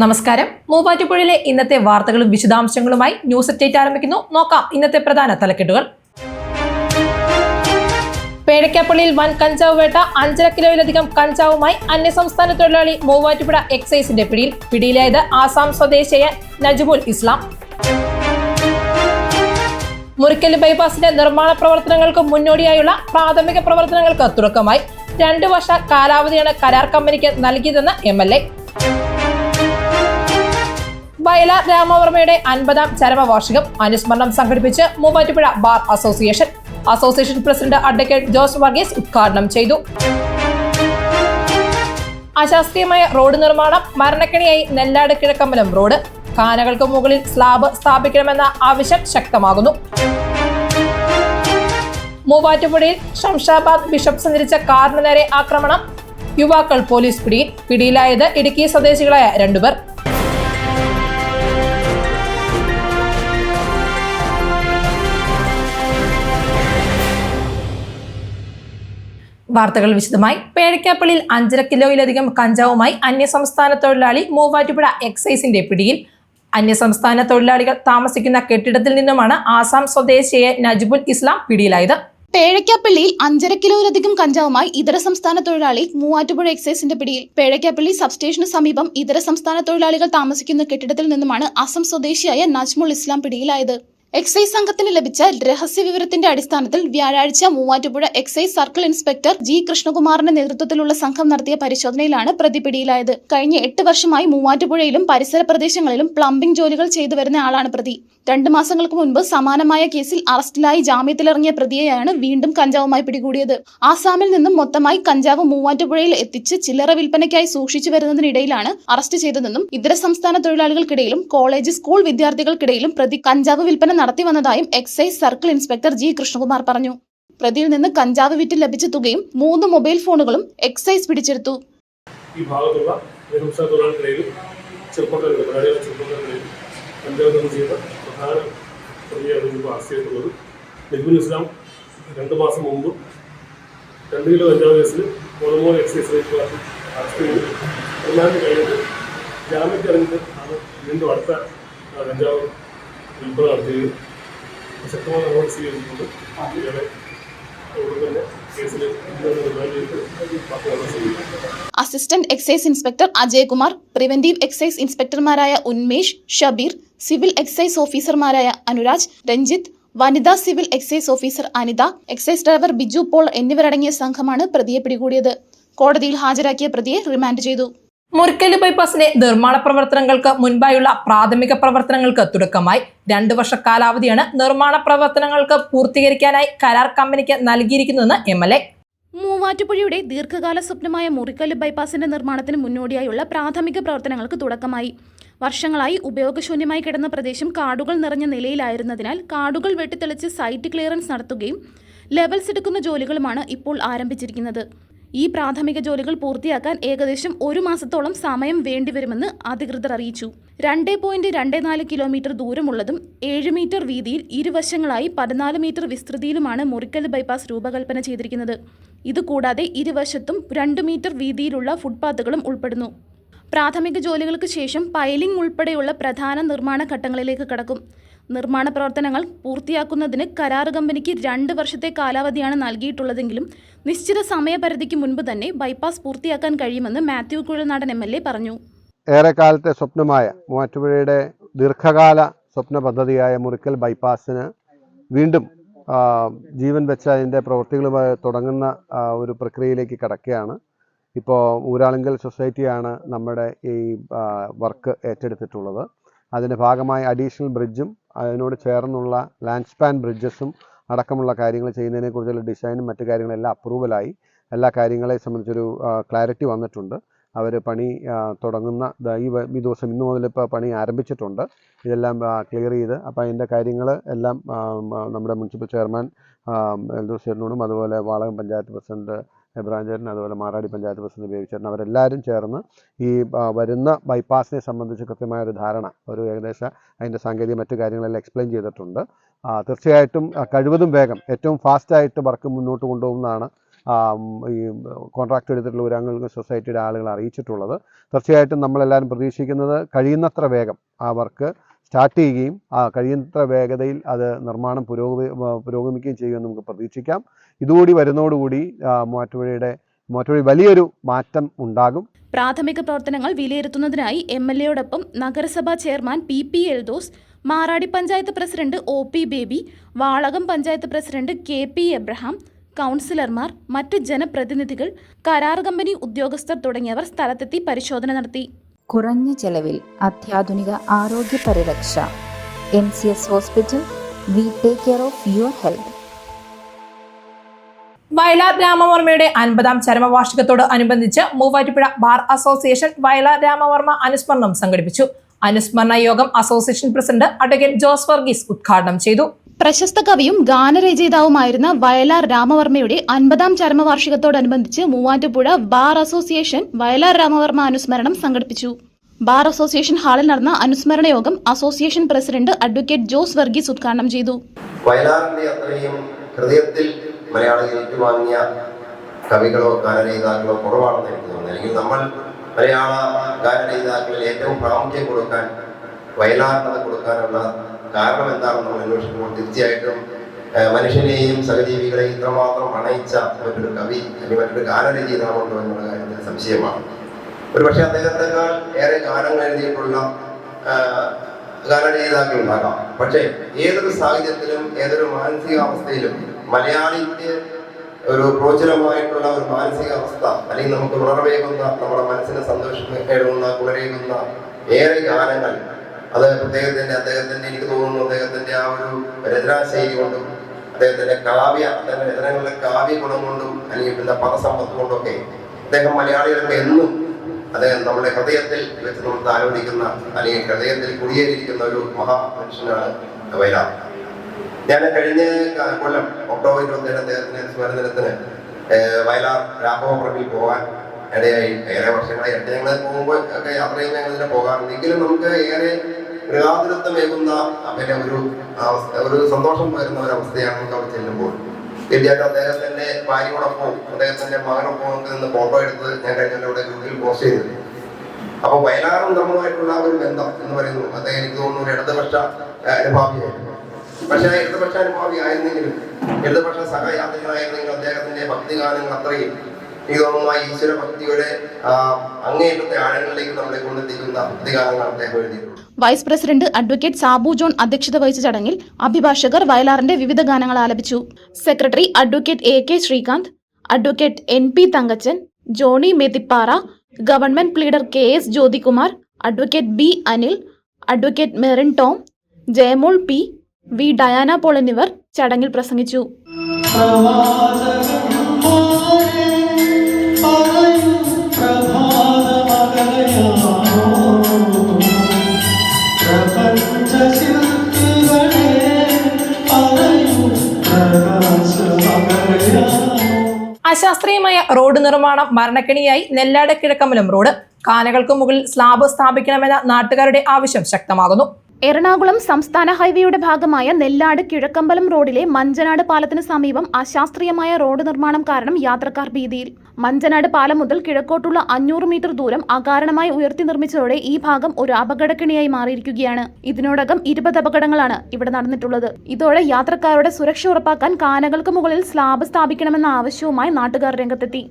നമസ്കാരം. മൂവാറ്റുപുഴയിലെ ഇന്നത്തെ വാർത്തകളും വിശദാംശങ്ങളുമായി ന്യൂസ് അപ്ഡേറ്റ് ആരംഭിക്കുന്നു. നോക്കാം ഇന്നത്തെ പ്രധാന തലക്കെട്ടുകൾ. പേടക്കാപ്പള്ളിയിൽ വൻ കഞ്ചാവ് വേട്ട അഞ്ചര കിലോയിലധികം കഞ്ചാവുമായി അന്യസംസ്ഥാന തൊഴിലാളി മൂവാറ്റുപുഴ എക്സൈസിന്റെ പിടിയിൽ. പിടിയിലായത് ആസാം സ്വദേശിയായ നജുബുൽ ഇസ്ലാം. മുറിക്കൽ ബൈപ്പാസിന്റെ നിർമ്മാണ പ്രവർത്തനങ്ങൾക്ക് മുന്നോടിയായുള്ള പ്രാഥമിക പ്രവർത്തനങ്ങൾക്ക് തുടക്കമായി. രണ്ടു വർഷ കാലാവധിയാണ് കരാർ കമ്പനിക്ക് നൽകിയതെന്ന് എം എൽ എ. വയല രാമവർമ്മയുടെ അൻപതാം ചരമവാർഷികം അനുസ്മരണം സംഘടിപ്പിച്ച് Muvattupuzha bar association. Association president advocate Jose Varghese ഉദ്ഘാടനം ചെയ്തു. അശാസ്ത്രീയമായ റോഡ് നിർമ്മാണം മരണക്കിണിയായി നെല്ലാട് കിഴക്കമ്പലം റോഡ്. കാനകൾക്ക് മുകളിൽ സ്ലാബ് സ്ഥാപിക്കണമെന്ന ആവശ്യം ശക്തമാകുന്നു. മൂവാറ്റുപുഴയിൽ ഷംഷാബാദ് ബിഷപ്പ് സഞ്ചരിച്ച കാറിന് നേരെ ആക്രമണം. യുവാക്കൾ പോലീസ് പിടിയിൽ പിടിയിലായത് ഇടുക്കി സ്വദേശികളായ രണ്ടുപേർ. വാർത്തകൾ വിശദമായി. പേഴക്കാപ്പള്ളിയിൽ അഞ്ചര കിലോയിലധികം കഞ്ചാവുമായി അന്യസംസ്ഥാന തൊഴിലാളി മൂവാറ്റുപുഴ എക്സൈസിന്റെ പിടിയിൽ. അന്യസംസ്ഥാന തൊഴിലാളികൾ താമസിക്കുന്ന കെട്ടിടത്തിൽ നിന്നുമാണ് ആസാം സ്വദേശിയെ നജ്ബുൽ ഇസ്ലാം പിടിയിലായത്. പേഴക്കാപ്പള്ളിയിൽ അഞ്ചര കിലോയിലധികം കഞ്ചാവുമായി ഇതര സംസ്ഥാന തൊഴിലാളി മൂവാറ്റുപുഴ എക്സൈസിന്റെ പിടിയിൽ. പേഴക്കാപ്പള്ളി സബ്സ്റ്റേഷന് സമീപം ഇതര സംസ്ഥാന തൊഴിലാളികൾ താമസിക്കുന്ന കെട്ടിടത്തിൽ നിന്നുമാണ് അസം സ്വദേശിയായ നജ്മുൾ ഇസ്ലാം പിടിയിലായത്. എക്സൈസ് സംഘത്തിന് ലഭിച്ച രഹസ്യ വിവരത്തിന്റെ അടിസ്ഥാനത്തിൽ വ്യാഴാഴ്ച Muvattupuzha excise circle inspector G കൃഷ്ണകുമാറിന്റെ നേതൃത്വത്തിലുള്ള സംഘം നടത്തിയ പരിശോധനയിലാണ് പ്രതി പിടിയിലായത്. കഴിഞ്ഞ എട്ട് വർഷമായി മൂവാറ്റുപുഴയിലും പരിസര പ്രദേശങ്ങളിലും പ്ലംബിംഗ് ജോലികൾ ചെയ്തു വരുന്ന ആളാണ് പ്രതി. രണ്ട് മാസങ്ങൾക്ക് മുൻപ് സമാനമായ കേസിൽ അറസ്റ്റിലായി ജാമ്യത്തിലിറങ്ങിയ പ്രതിയെയാണ് വീണ്ടും കഞ്ചാവുമായി പിടികൂടിയത്. ആസാമിൽ നിന്നും മൊത്തമായി കഞ്ചാവ് മൂവാറ്റുപുഴയിൽ എത്തിച്ച് ചില്ലറ വിൽപ്പനയ്ക്കായി സൂക്ഷിച്ചു വരുന്നതിനിടയിലാണ് അറസ്റ്റ് ചെയ്തതെന്നും ഇതര സംസ്ഥാന തൊഴിലാളികൾക്കിടയിലും കോളേജ് സ്കൂൾ വിദ്യാർത്ഥികൾക്കിടയിലും പ്രതി കഞ്ചാവ് വിൽപ്പന നടത്തി വന്നതായും excise circle inspector G. Krishnakumar പറഞ്ഞു. പ്രതിയിൽ നിന്ന് കഞ്ചാവ് വിറ്റ് ലഭിച്ച തുകയും മൂന്ന് മൊബൈൽ ഫോണുകളും എക്സൈസ് പിടിച്ചെടുത്തു. ഈ ഇസ്ലാം രണ്ട് മാസം മുമ്പ് രണ്ട് കിലോ കഞ്ചാവ് കേസിൽ കൊളമോ എക്സൈസ് റേറ്റ് അറസ്റ്റ് ചെയ്തു. റിമാൻഡ് കഴിഞ്ഞിട്ട് ജാമ്യത്തിറങ്ങിയിട്ട് ആണ് വീണ്ടും അടുത്ത കഞ്ചാവ് assistant excise inspector Ajaykumar preventive excise ഇൻസ്പെക്ടർമാരായ Unmesh Shabeer civil excise ഓഫീസർമാരായ അനുരാജ് രഞ്ജിത്ത് വനിതാ civil excise officer Anitha excise driver Biju Paul എന്നിവരടങ്ങിയ സംഘമാണ് പ്രതിയെ പിടികൂടിയത്. കോടതിയിൽ ഹാജരാക്കിയ പ്രതിയെ റിമാൻഡ് ചെയ്തു. മുറിക്കൽ ബൈപ്പാസിന്റെ നിർമ്മാണ പ്രവർത്തനങ്ങൾക്ക് മുൻപായുള്ള പ്രാഥമിക പ്രവർത്തനങ്ങൾക്ക് തുടക്കമായി. രണ്ടു വർഷ കാലാവധിയാണ് നിർമ്മാണ പ്രവർത്തനങ്ങൾക്ക് പൂർത്തീകരിക്കാനായി കരാർ കമ്പനിക്ക് നൽകിയിരിക്കുന്നതെന്ന് എം എൽ എ. മൂവാറ്റുപുഴയുടെ ദീർഘകാല സ്വപ്നമായ മുറിക്കൽ ബൈപ്പാസിന്റെ നിർമ്മാണത്തിന് മുന്നോടിയായുള്ള പ്രാഥമിക പ്രവർത്തനങ്ങൾക്ക് തുടക്കമായി. വർഷങ്ങളായി ഉപയോഗശൂന്യമായി കിടന്ന പ്രദേശം കാടുകൾ നിറഞ്ഞ നിലയിലായിരുന്നതിനാൽ കാടുകൾ വെട്ടിത്തെളിച്ച് സൈറ്റ് ക്ലിയറൻസ് നടത്തുകയും ലെവൽസ് എടുക്കുന്ന ജോലികളുമാണ് ഇപ്പോൾ ആരംഭിച്ചിരിക്കുന്നത്. ഈ പ്രാഥമിക ജോലികൾ പൂർത്തിയാക്കാൻ ഏകദേശം ഒരു മാസത്തോളം സമയം വേണ്ടിവരുമെന്ന് അധികൃതർ അറിയിച്ചു. രണ്ട് പോയിന്റ് രണ്ട് നാല് കിലോമീറ്റർ ദൂരമുള്ളതും ഏഴ് മീറ്റർ വീതിയിൽ ഇരുവശങ്ങളായി പതിനാല് മീറ്റർ വിസ്തൃതിയിലുമാണ് മുറിക്കൽ ബൈപ്പാസ് രൂപകൽപ്പന ചെയ്തിരിക്കുന്നത്. ഇതുകൂടാതെ ഇരുവശത്തും രണ്ട് മീറ്റർ വീതിയിലുള്ള ഫുട്പാത്തുകളും ഉൾപ്പെടുന്നു. പ്രാഥമിക ജോലികൾക്ക് ശേഷം പൈലിംഗ് ഉൾപ്പെടെയുള്ള പ്രധാന നിർമ്മാണ ഘട്ടങ്ങളിലേക്ക് കടക്കും. നിർമ്മാണ പ്രവർത്തനങ്ങൾ പൂർത്തിയാക്കുന്നതിന് കരാർ കമ്പനിക്ക് രണ്ട് വർഷത്തെ കാലാവധിയാണ് നൽകിയിട്ടുള്ളതെങ്കിലും നിശ്ചിത സമയപരിധിക്ക് മുൻപ് തന്നെ ബൈപ്പാസ് പൂർത്തിയാക്കാൻ കഴിയുമെന്ന് Mathew Kuzhalnadan M L A പറഞ്ഞു. ഏറെക്കാലത്തെ സ്വപ്നമായ മൂവാറ്റുപുഴയുടെ ദീർഘകാല സ്വപ്ന പദ്ധതിയായ മുറിക്കൽ ബൈപ്പാസിന് വീണ്ടും ജീവൻ വെച്ച അതിന്റെ പ്രവൃത്തികളുമായി തുടങ്ങുന്ന ഒരു പ്രക്രിയയിലേക്ക് കടക്കുകയാണ്. ഇപ്പോൾ ഊരാളുങ്കൽ സൊസൈറ്റിയാണ് നമ്മുടെ ഈ വർക്ക് ഏറ്റെടുത്തിട്ടുള്ളത്. അതിന്റെ ഭാഗമായി അഡീഷണൽ ബ്രിഡ്ജും അതിനോട് ചേർന്നുള്ള ലാൻഡ് സ്പാൻ ബ്രിഡ്ജസും അടക്കമുള്ള കാര്യങ്ങൾ ചെയ്യുന്നതിനെക്കുറിച്ചുള്ള ഡിസൈനും മറ്റു കാര്യങ്ങളെല്ലാം അപ്രൂവലായി എല്ലാ കാര്യങ്ങളെ സംബന്ധിച്ചൊരു ക്ലാരിറ്റി വന്നിട്ടുണ്ട്. അവർ പണി തുടങ്ങുന്ന ഈ ഈ ദിവസം ഇന്ന് മുതൽ ഇപ്പോൾ പണി ആരംഭിച്ചിട്ടുണ്ട്. ഇതെല്ലാം ക്ലിയർ ചെയ്ത് അപ്പോൾ അതിന്റെ കാര്യങ്ങൾ എല്ലാം നമ്മുടെ മുനിസിപ്പൽ ചെയർമാൻ എൽദോസ് ചേട്ടനോടും അതുപോലെ വാളകം പഞ്ചായത്ത് പ്രസിഡന്റ് എബ്രാഹിം ചേട്ടൻ അതുപോലെ മാറാടി പഞ്ചായത്ത് പ്രസിഡന്റ് ബേബി ചേട്ടൻ അവരെല്ലാവരും ചേർന്ന് ഈ വരുന്ന ബൈപ്പാസിനെ സംബന്ധിച്ച് കൃത്യമായ ഒരു ധാരണ ഒരു ഏകദേശം അതിന്റെ സാങ്കേതിക മറ്റു കാര്യങ്ങളെല്ലാം എക്സ്പ്ലെയിൻ ചെയ്തിട്ടുണ്ട്. തീർച്ചയായിട്ടും കഴിവതും വേഗം ഏറ്റവും ഫാസ്റ്റായിട്ട് വർക്ക് മുന്നോട്ട് കൊണ്ടുപോകുന്നതാണ് ഈ കോൺട്രാക്ട് എടുത്തിട്ടുള്ള ഊരാങ്കൽ സൊസൈറ്റിയുടെ ആളുകൾ അറിയിച്ചിട്ടുള്ളത്. തീർച്ചയായിട്ടും നമ്മളെല്ലാവരും പ്രതീക്ഷിക്കുന്നത് കഴിയുന്നത്ര വേഗം ആ വർക്ക് സ്റ്റാർട്ട് ചെയ്യുകയും ആ കഴിയുന്നത്ര വേഗതയിൽ അത് നിർമ്മാണം പുരോഗമി പുരോഗമിക്കുകയും ചെയ്യുമെന്ന് നമുക്ക് പ്രതീക്ഷിക്കാം. ഇതുകൂടി വരുന്നതോടുകൂടി മൂവാറ്റുപുഴയുടെ മൂവാറ്റുപുഴയിൽ വലിയൊരു മാറ്റം ഉണ്ടാകും. പ്രാഥമിക പ്രവർത്തനങ്ങൾ വിലയിരുത്തുന്നതിനായി എം എൽ എയോടൊപ്പം നഗരസഭാ chairman P P Eldhose Maradi panchayat president O P Baby Valakom panchayat president K P Abraham കൗൺസിലർമാർ മറ്റ് ജനപ്രതിനിധികൾ കരാർ കമ്പനി ഉദ്യോഗസ്ഥർ തുടങ്ങിയവർ സ്ഥലത്തെത്തി പരിശോധന നടത്തി. കുറഞ്ഞ ചെലവിൽ അത്യാധുനിക ആരോഗ്യ പരിരക്ഷ. M C S hospital we take care of your health. Vayalar രാമവർമ്മയുടെ അൻപതാം ചരമവാർഷികത്തോട് അനുബന്ധിച്ച് മൂവാറ്റുപുഴ ബാർ അസോസിയേഷൻ വയലാർ രാമവർമ്മ അനുസ്മരണം സംഘടിപ്പിച്ചു. അനുസ്മരണ യോഗം association president advocate Jose Varghese ഉദ്ഘാടനം ചെയ്തു. പ്രശസ്ത കവിയും ഗാനരചയിതാവുമായിരുന്ന വയലാർ രാമവർമ്മയുടെ അൻപതാം ചരമവാർഷികത്തോടനുബന്ധിച്ച് മൂവാറ്റുപുഴ ബാർ അസോസിയേഷൻ വയലാർ രാമവർമ്മ അനുസ്മരണം സംഘടിപ്പിച്ചു. ബാർ അസോസിയേഷൻ ഹാളിൽ നടന്ന അനുസ്മരണ യോഗം association president advocate Jose Varghese ഉദ്ഘാടനം ചെയ്തു. വയലാറിന്റെ അത്രയും ഹൃദയത്തിൽ മലയാളികൾ ഏറ്റുവാങ്ങിയ കവികളോ ഗാനരചയിതാക്കളോ കുറവാണെന്ന് എനിക്ക് തോന്നുന്നു. അല്ലെങ്കിൽ നമ്മൾ മലയാള ഗാനരചയിതാക്കളിൽ ഏറ്റവും പ്രാമുഖ്യം കൊടുക്കാൻ വയലാറിനത് കൊടുക്കാനുള്ള കാരണം എന്താണെന്ന് അന്വേഷിക്കുമ്പോൾ തീർച്ചയായിട്ടും മനുഷ്യനെയും സഹജീവികളെയും ഇത്രമാത്രം അണയിച്ച മറ്റൊരു കവി അല്ലെങ്കിൽ മറ്റൊരു ഗാനരചയിതാവുണ്ടോ എന്നുള്ള കാര്യത്തിൽ സംശയമാണ്. ഒരുപക്ഷെ അദ്ദേഹത്തെക്കാൾ ഏറെ ഗാനങ്ങൾ എഴുതിയിട്ടുള്ള ഗാനരചയിതാക്കൾ ഉണ്ടാകാം. പക്ഷേ ഏതൊരു സാഹചര്യത്തിലും ഏതൊരു മാനസികാവസ്ഥയിലും മലയാളിക്ക് ഒരു പ്രോചനമായിട്ടുള്ള ഒരു മാനസികാവസ്ഥ അല്ലെങ്കിൽ നമുക്ക് ഉണർവേകുന്ന നമ്മുടെ മനസ്സിന് സന്തോഷം നേടുന്ന കുളരേകുന്ന ഏറെ ഗാനങ്ങൾ അത് അദ്ദേഹത്തിന്റെ അദ്ദേഹത്തിന്റെ എനിക്ക് തോന്നുന്നു അദ്ദേഹത്തിന്റെ ആ ഒരു രചനാശൈലി കൊണ്ടും അദ്ദേഹത്തിന്റെ കാവ്യ അദ്ദേഹത്തിന്റെ രചനകളുടെ കാവ്യ ഗുണം കൊണ്ടും അല്ലെങ്കിൽ പിന്നെ പദസമ്പത്ത് കൊണ്ടൊക്കെ അദ്ദേഹം മലയാളികൾക്ക് എന്നും അദ്ദേഹം നമ്മുടെ ഹൃദയത്തിൽ വെച്ച് നമ്മൾ ആലോചിക്കുന്ന അല്ലെങ്കിൽ ഹൃദയത്തിൽ കുടിയേറിയിരിക്കുന്ന ഒരു മഹാമനുഷ്യനാണ് വയലാർ ഞാൻ കഴിഞ്ഞ കൊല്ലം ഒക്ടോബർ ഇരുപത്തിയേഴ് അദ്ദേഹത്തിന്റെ സ്മരണദിനത്തിന് വയലാർ രാഘവപുറമിൽ പോകാൻ ഇടയായി. ഏറെ വർഷങ്ങളായി. ഇടയ്ക്ക് ഞങ്ങൾ പോകുമ്പോൾ ഒക്കെ യാത്ര ചെയ്യുമ്പോൾ ഞങ്ങൾ പോകാറുണ്ട്. എങ്കിലും നമുക്ക് ഏറെ ഗൃഹാതുരത്വമേകുന്ന പിന്നെ ഒരു അവസ്ഥ ഒരു സന്തോഷം വരുന്ന ഒരു അവസ്ഥയാണ് നമുക്ക് അവിടെ ചെല്ലുമ്പോൾ. തീർച്ചയായിട്ടും അദ്ദേഹത്തിന്റെ ഭാര്യയോടൊപ്പം അദ്ദേഹത്തിന്റെ മകനൊപ്പം നമുക്ക് നിന്ന് ഫോട്ടോ എടുത്ത് ഞാൻ കഴിഞ്ഞ ഇവിടെ ഗ്രൂപ്പിൽ പോസ്റ്റ് ചെയ്തിട്ടുണ്ട് അപ്പൊ വയലാറും നമ്മളുമായിട്ടുള്ള ഒരു ബന്ധം എന്ന് പറയുന്നു. അദ്ദേഹം എനിക്ക് തോന്നുന്നു ഒരു ഇടതുപക്ഷ അനുഭാവിയായിരുന്നു. പക്ഷേ ആ ഇടതുപക്ഷ അനുഭാവി ആയിരുന്നെങ്കിലും ഇടതുപക്ഷ സഹയാത്രികനായിരുന്നെങ്കിലും അദ്ദേഹത്തിന്റെ ഭക്തിഗാനങ്ങൾ അത്രയും എനിക്ക് തോന്നുന്നു ആ ഈശ്വര ഭക്തിയുടെ അങ്ങേയറ്റത്തെ ആഴങ്ങളിലേക്ക് നമ്മളെ കൊണ്ടെത്തിക്കുന്ന അധികാരങ്ങൾ അദ്ദേഹം എഴുതിയിട്ടുണ്ട്. Vice president advocate Sabu John അധ്യക്ഷത വഹിച്ച ചടങ്ങിൽ അഭിഭാഷകർ വയലാറിന്റെ വിവിധ ഗാനങ്ങൾ ആലപിച്ചു. Secretary advocate A K Sreekanth advocate N P Thankachan Johny Methippara government pleader K S Jyothikumar advocate B Anil advocate Merin Tom Jayamol P V Diana Paul എന്നിവർ ചടങ്ങിൽ പ്രസംഗിച്ചു. അശാസ്ത്രീയമായ റോഡ് നിർമ്മാണം മരണക്കെണിയായി നെല്ലാട് കിഴക്കമ്പലം റോഡ്. കാനകൾക്ക് മുകളിൽ സ്ലാബ് സ്ഥാപിക്കണമെന്ന നാട്ടുകാരുടെ ആവശ്യം ശക്തമാകുന്നു. എറണാകുളം സംസ്ഥാന ഹൈവേയുടെ ഭാഗമായ നെല്ലാട് കിഴക്കമ്പലം റോഡിലെ മഞ്ചനാട് പാലത്തിന് സമീപം അശാസ്ത്രീയമായ റോഡ് നിർമ്മാണം കാരണം യാത്രക്കാർ ഭീതിയിൽ. മഞ്ചനാട് പാലം മുതൽ കിഴക്കോട്ടുള്ള അഞ്ഞൂറ് മീറ്റർ ദൂരം അകാരണമായി ഉയർത്തി നിർമ്മിച്ചതോടെ ഈ ഭാഗം ഒരു അപകടക്കിണിയായി മാറിയിരിക്കുകയാണ്. ഇതിനോടകം ഇരുപത് അപകടങ്ങളാണ് ഇവിടെ നടന്നിട്ടുള്ളത്. ഇതോടെ യാത്രക്കാരുടെ സുരക്ഷ ഉറപ്പാക്കാൻ കാനകൾക്ക് മുകളിൽ സ്ലാബ് സ്ഥാപിക്കണമെന്ന ആവശ്യവുമായി നാട്ടുകാർ രംഗത്തെത്തി.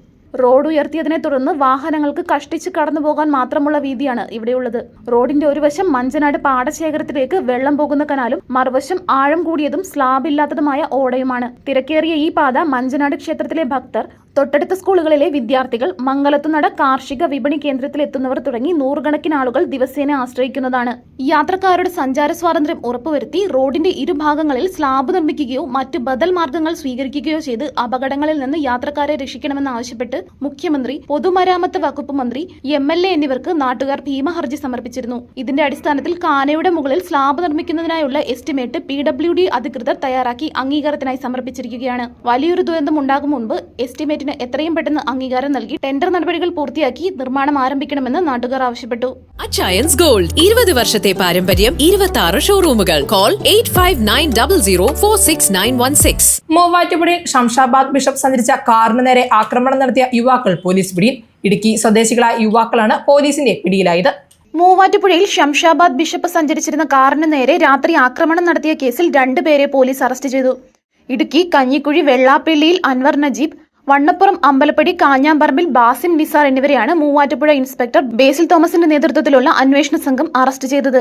റോഡ് ഉയർത്തിയതിനെ തുടർന്ന് വാഹനങ്ങൾക്ക് കഷ്ടിച്ച് കടന്നു പോകാൻ മാത്രമുള്ള വീതിയാണ് ഇവിടെയുള്ളത്. റോഡിന്റെ ഒരു വശം മഞ്ചനാട് പാടശേഖരത്തിലേക്ക് വെള്ളം പോകുന്ന കനാലും മറുവശം ആഴം കൂടിയതും സ്ലാബ് ഇല്ലാത്തതുമായ ഓടയുമാണ്. തിരക്കേറിയ ഈ പാത മഞ്ചനാട് ക്ഷേത്രത്തിലെ ഭക്തർ തൊട്ടടുത്ത സ്കൂളുകളിലെ വിദ്യാർത്ഥികൾ മംഗലത്തുനട കാർഷിക വിപണി കേന്ദ്രത്തിൽ എത്തുന്നവർ തുടങ്ങി നൂറുകണക്കിന് ആളുകൾ ദിവസേന ആശ്രയിക്കുന്നതാണ്. യാത്രക്കാരുടെ സഞ്ചാര സ്വാതന്ത്ര്യം ഉറപ്പുവരുത്തി റോഡിന്റെ ഇരുഭാഗങ്ങളിൽ സ്ലാബ് നിർമ്മിക്കുകയോ മറ്റു ബദൽ മാർഗങ്ങൾ സ്വീകരിക്കുകയോ ചെയ്ത് അപകടങ്ങളിൽ നിന്ന് യാത്രക്കാരെ രക്ഷിക്കണമെന്ന് ആവശ്യപ്പെട്ട് മുഖ്യമന്ത്രി പൊതുമരാമത്ത് വകുപ്പ് മന്ത്രി എം എൽ എ എന്നിവർക്ക് നാട്ടുകാർ ഭീമഹർജി സമർപ്പിച്ചിരുന്നു. ഇതിന്റെ അടിസ്ഥാനത്തിൽ കാനയുടെ മുകളിൽ സ്ലാബ് നിർമ്മിക്കുന്നതിനായുള്ള എസ്റ്റിമേറ്റ് പി ഡബ്ല്യു ഡി അധികൃതർ തയ്യാറാക്കി അംഗീകാരത്തിനായി സമർപ്പിച്ചിരിക്കുകയാണ്. വലിയൊരു ദുരന്തം ഉണ്ടാകും മുൻപ് എസ്റ്റിമേറ്റിന് പ്രോജക്ടിന് എത്രയും പെട്ടെന്ന് അംഗീകാരം നൽകി ടെൻഡർ നടപടികൾ പൂർത്തിയാക്കി നിർമ്മാണം ആരംഭിക്കണമെന്ന് നാട്ടുകാർ ആവശ്യപ്പെട്ടു. അച്ചയൻസ് ഗോൾഡ് ഇരുപത് വർഷത്തെ പാരമ്പര്യം ഇരുപത്തി ആറ് ഷോറൂമുകൾ call eight five nine double zero four six nine one six മൂവാറ്റുപുഴയിൽ ശംഷാബാദ് ബിഷപ്പ് സഞ്ചരിച്ച കാറിന് നേരെ ആക്രമണം നടത്തിയ യുവാക്കൾ പോലീസ് പിടിയിൽ. ഇടുക്കി സ്വദേശികളായ യുവാക്കളാണ് പോലീസിന്റെ പിടിയിലായത്. മൂവാറ്റുപുഴയിൽ ശംഷാബാദ് ബിഷപ്പ് സഞ്ചരിച്ചിരുന്ന കാറിന് നേരെ രാത്രി ആക്രമണം നടത്തിയ കേസിൽ രണ്ടുപേരെ പോലീസ് അറസ്റ്റ് ചെയ്തു. ഇടുക്കി കഞ്ഞിക്കുഴി വെള്ളാപ്പള്ളിയിൽ അൻവർ നജീബ് വണ്ണപ്പുറം അമ്പലപ്പടി കാഞ്ഞാമ്പറമ്പിൽ ബാസിം നിസാർ എന്നിവരെയാണ് മൂവാറ്റുപുഴ ഇൻസ്പെക്ടർ ബേസിൽ തോമസിന്റെ നേതൃത്വത്തിലുള്ള അന്വേഷണ സംഘം അറസ്റ്റ് ചെയ്തത്.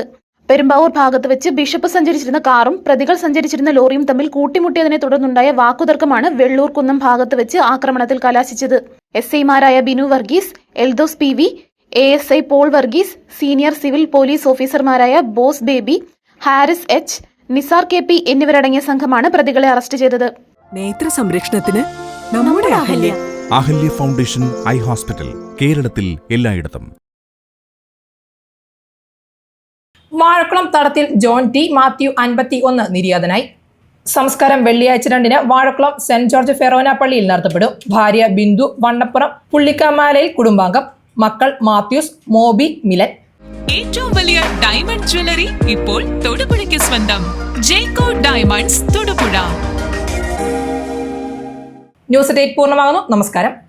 പെരുമ്പാവൂർ ഭാഗത്ത് വെച്ച് ബിഷപ്പ് സഞ്ചരിച്ചിരുന്ന കാറും പ്രതികൾ സഞ്ചരിച്ചിരുന്ന ലോറിയും തമ്മിൽ കൂട്ടിമുട്ടിയതിനെ തുടർന്നുണ്ടായ വാക്കുതർക്കമാണ് വെള്ളൂർ കുന്നം ഭാഗത്ത് വെച്ച് ആക്രമണത്തിൽ കലാശിച്ചത്. എസ് ഐമാരായ Binu Varghese Eldhose P V A S I Paul Varghese senior civil police ഓഫീസർമാരായ Bose Baby Haris H Nisar K P എന്നിവരടങ്ങിയ സംഘമാണ് പ്രതികളെ അറസ്റ്റ് ചെയ്തത്. നേത്ര സംരക്ഷണത്തിന് നമ്മുടെ Ahalya. Ahalya foundation eye hospital കേരളത്തിൽ എല്ലായിടത്തും. വാഴക്കുളം തടത്തിൽ ജോൺ ടി മാത്യു അൻപത്തി ഒന്ന് നിര്യാതനായി. സംസ്കാരം വെള്ളിയാഴ്ച രണ്ടിന് വാഴക്കുളം സെന്റ് ജോർജ് ഫെറോന പള്ളിയിൽ നടത്തപ്പെടും. ഭാര്യ ബിന്ദു വണ്ണപ്പുറം പുള്ളിക്കാമാലയിൽ കുടുംബാംഗം. മക്കൾ മാത്യൂസ് മോബി മിലൻ. ഏറ്റവും വലിയ ഡയമണ്ട് ജ്വല്ലറി ഇപ്പോൾ തൊടുപുഴയ്ക്ക് സ്വന്തം. Jecko diamonds Thodupuzha. News date പൂർണമാകുന്നു. നമസ്കാരം.